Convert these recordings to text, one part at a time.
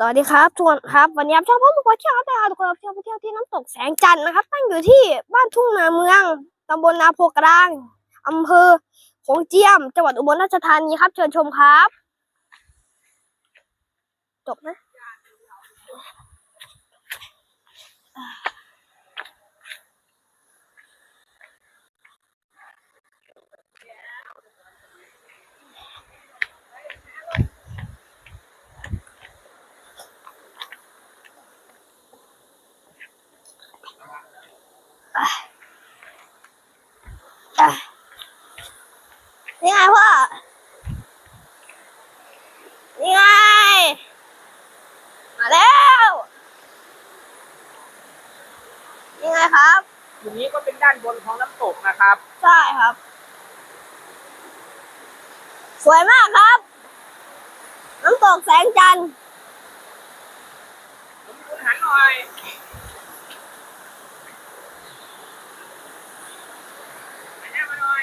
สวัสดีครับทุกคนครับ วันนี้ครับช่องพ่อลูกพ่อเที่ยวครับได้พาทุกคนเที่ยวไปเที่ยวที่น้ำตกแสงจันทร์นะครับ ตั้งอยู่ที่บ้านทุ่งนาเมืองตำบลนาโพกลางอำเภอโขงเจียม จังหวัดอุบลราชธานีครับ เชิญชมครับ จบนะอะนี่ไงพ่อนี่ไง มาแล้วนี่ไง ครับ อยู่นี้ก็เป็นด้านบนของน้ำตกนะครับ ใช่ครับ สวยมากครับ น้ำตกแสงจันทร์ผมคุณหันหน่อย หันหน้ามาหน่อย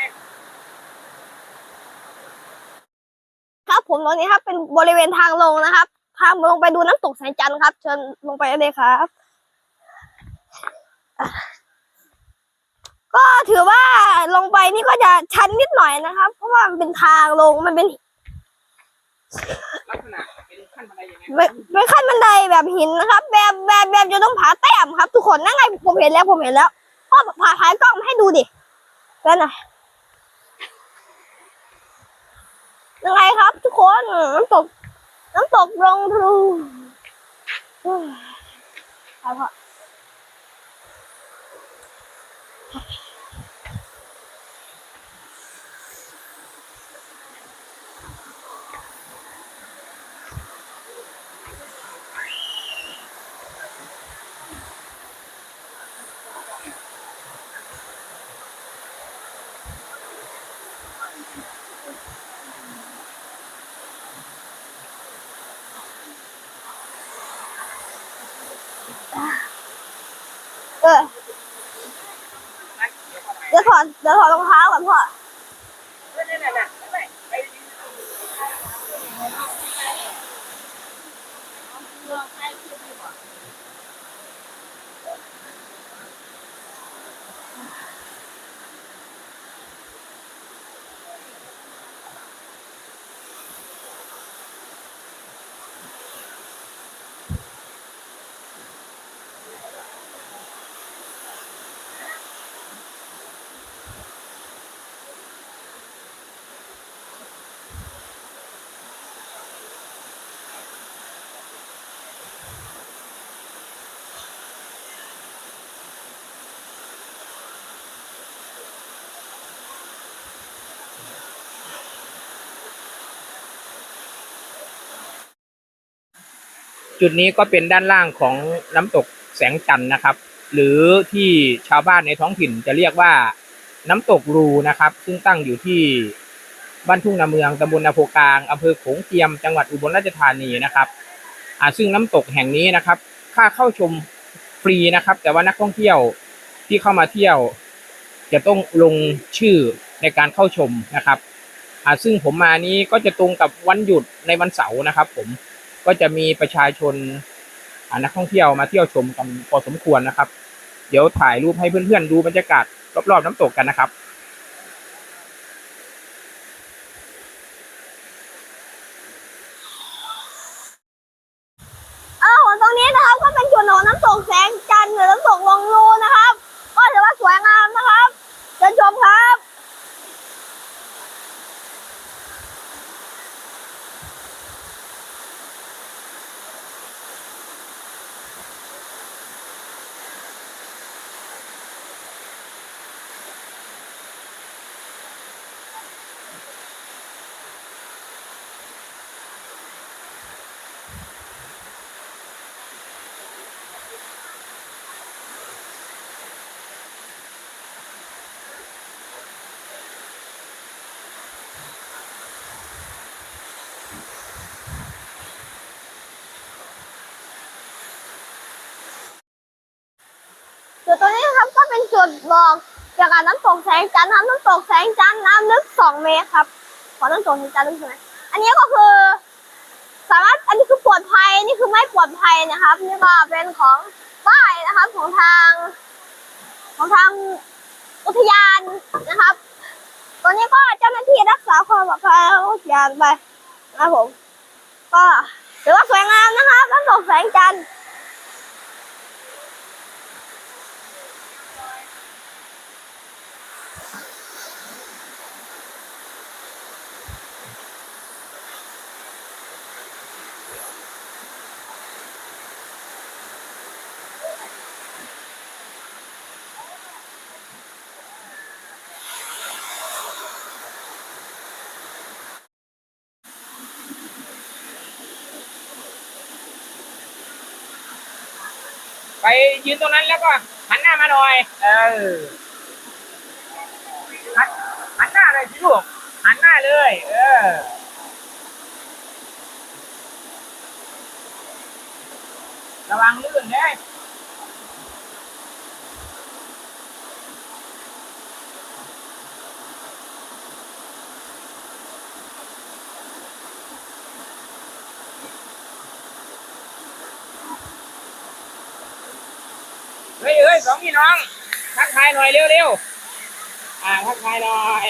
ครับ ผมตรงนี้ครับเป็นบริเวณทางลงนะครับทางลงไปดูน้ำตกแสงจันทร์ครับ เชิญลงไปได้เลยครับอะ ก็ถือว่าลงไปนี่ก็จะชันนิดหน่อยนะครับ เพราะว่ามันเป็นทางลงมันเป็นลักษณะเป็นขั้นบันไดอย่างนี้ยเป็นเป็นขั้นบันไดแบบหินนะครับ แบบแบบแบบจะต้องผาแต้มครับ ทุกคนนั่งไงผมเห็นแล้วผมเห็นแล้วพ่อผาถ่ายกล้องมาให้ดูดิแล้วนะยังไงครับ ทุกคนน้ำตกน้ำตกลงรูเฮ้ยไปพ่อเออ นะเดี๋ยวก่อนนะ เดี๋ยว ถอดเดี๋ยวถอดรองเท้าก่อนพ่อ เนี่ยเนี่ยเนี่ยเนี่ยไม่ไป จุดนี้ก็เป็นด้านล่างของน้ำตกแสงจันทร์นะครับ หรือที่ชาวบ้านในท้องถิ่นจะเรียกว่าน้ำตกรูนะครับ ซึ่งตั้งอยู่ที่บ้านทุ่งนาเมืองตำบลนาโพกลางอำเภอโขงเจียมจังหวัดอุบลราชธานีนะครับอ่าซึ่งน้ำตกแห่งนี้นะครับ ค่าเข้าชมฟรีนะครับ แต่ว่านักท่องเที่ยวที่เข้ามาเที่ยว จะต้องลงชื่อในการเข้าชมนะครับอ่าซึ่งผมมานี้ก็จะตรงกับวันหยุดในวันเสาร์นะครับ ผม ก็จะมีประชาชนนักท่องเที่ยวมาเที่ยวชมกันพอสมควรนะครับ เดี๋ยวถ่ายรูปให้เพื่อนๆดูบรรยากาศรอบๆน้ำตกกันนะครับอ้าวตรงนี้นะครับก็เป็นจุดของน้ำตกแสงจันทร์หรือน้ำตกลงรูนะครับ ก็ถือว่าสวยงามนะครับเชิญชมครับ จุดตรงนี้ครับก็เป็นจุดบอกเกี่ยวกับน้ำตกแสงจันทร์นะครับน้ำตกแสงจันทร์น้ำลึกสองเมตรครับขอน้ำตกแสงจันทร์ลึกใช่ไหมอันนี้ก็คือ สามารถอันนี้คือปลอดภัยนี่คือไม่ปลอดภัยนะครับ นี่ก็เป็นของป้ายนะครับของทาง ของทางอุทยานนะครับตัวนี้ก็เจ้าหน้าที่รักษาความปลอดภัยอุทยานไปนะครับผม ก็ถือว่าสวยงามนะครับน้ำตกแสงจันทร์ ไปยืนตรงนั้นแล้วก็หันหน้ามาหน่อย เออหันหันหน้าเลยสิลูกหันหน้าเลย เออระวังลื่นเลย เฮ้ยเฮ้ยสองพี่น้องทักทายหน่อยเร็วๆอ่าทักทายหน่อย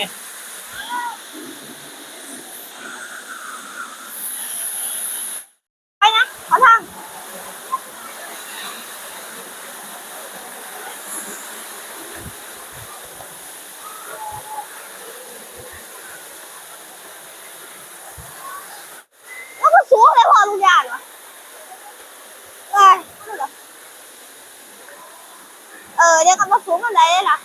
ไปนะขอทางแล้วก็สูงเลยพอทุกอย่างเหรอเอ้ยนั่นเหรอเออเดี๋ยวกันมาสูงกันเลยนะ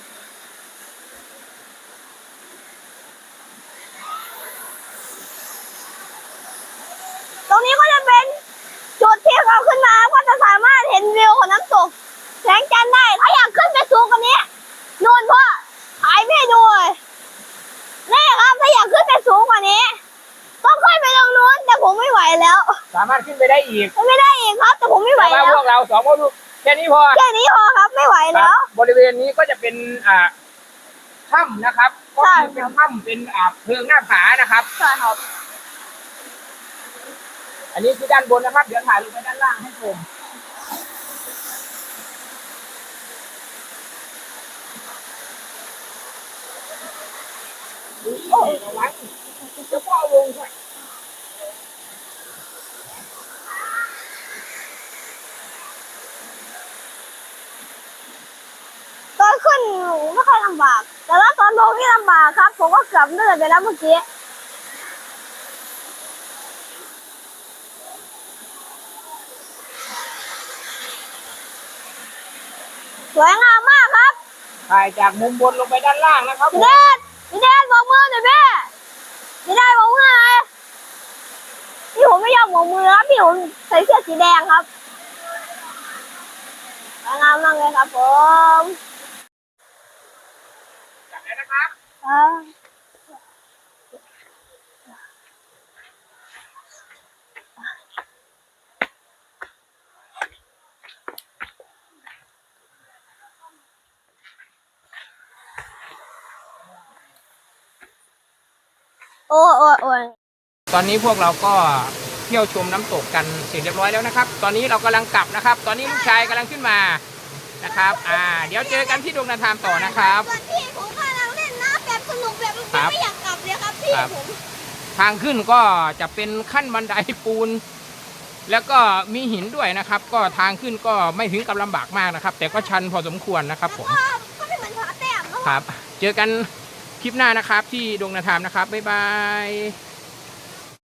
ต รงนี้ก็จะเป็นจุดที่เราขึ้นมาก็จะสามารถเห็นวิวของน้ำตกแสงจันทร์ได้ ถ้าอยากขึ้นไปสูงกว่านี้นู่นพ่อถ่ายไม่ให้ดูเลยนี่ครับถ้าอยากขึ้นไปสูงกว่านี้ ต้องขึ้นไปตรงนู้นแต่ผมไม่ไหวแล้วสามารถขึ้นไปได้อีกไม่ได้อีกครับ แต่ผมไม่ไหวแต่ว่าแล้พววกเราสองพ่อลูกแค่นี้พอแค่นี้พอครับไม่ไหวคแล้รัวบบริเวณนี้ก็จะเป็นอ่าถ้ำนะครับ ก็ใช่คือเป็นถ้ำเป็นอ่าเพิงหน้าผานะครับ ใช่ครับ อันนี้คือด้านบนนะครับ เดี๋ยวถ่ายลงไปด้านล่างให้ชมโอ้ยระวังจะพ่อลงด้วยตอนขึ้นไม่ค่อยลำบาก แต่ว่าตอนลงนี่ลำบากครับ ผมก็เกือบเลื่อนไปแล้วเมื่อกี้ สวยงามมากครับถ่ายจากมุมบนลงไปด้านล่างนะครับผพี่มเดชพี่เดชบอกมือหน่อยพี่พี่เดชบอกมือหน่อยพี่ผมไม่ยอมบอกมือครับพี่ผมใส่เสื้อสีแดงครับสวยงามมากเลยครับผมจับเลยนะครับอ่า โอ้ยโอ้ยโอ้ยตอนนี้พวกเราก็เที่ยวชมน้ำตกกันเสร็จเรียบร้อยแล้วนะครับ ตอนนี้เรากำลังกลับนะครับ ตอนนี้ลูกชายกำลังขึ้นมานะครับ อ่า เดี๋ยวเจอกันที่ดวงนาทามต่อนะครับ ส่วนพี่ผมกำลังเล่นน้ำแบบสนุกแบบครับไม่อยากกลับเลยครับพี่ครับ ผมทางขึ้นก็จะเป็นขั้นบันไดปูน แล้วก็มีหินด้วยนะครับ ก็ทางขึ้นก็ไม่ถึงกับลำบากมากนะครับ แต่ก็ชันพอสมควรนะครับผม ก็ก็ไม่เหมือนผาแต้มเนอะครับ เจอกัน คลิปหน้านะครับที่ดวงนาทามนะครับบ๊ายบาย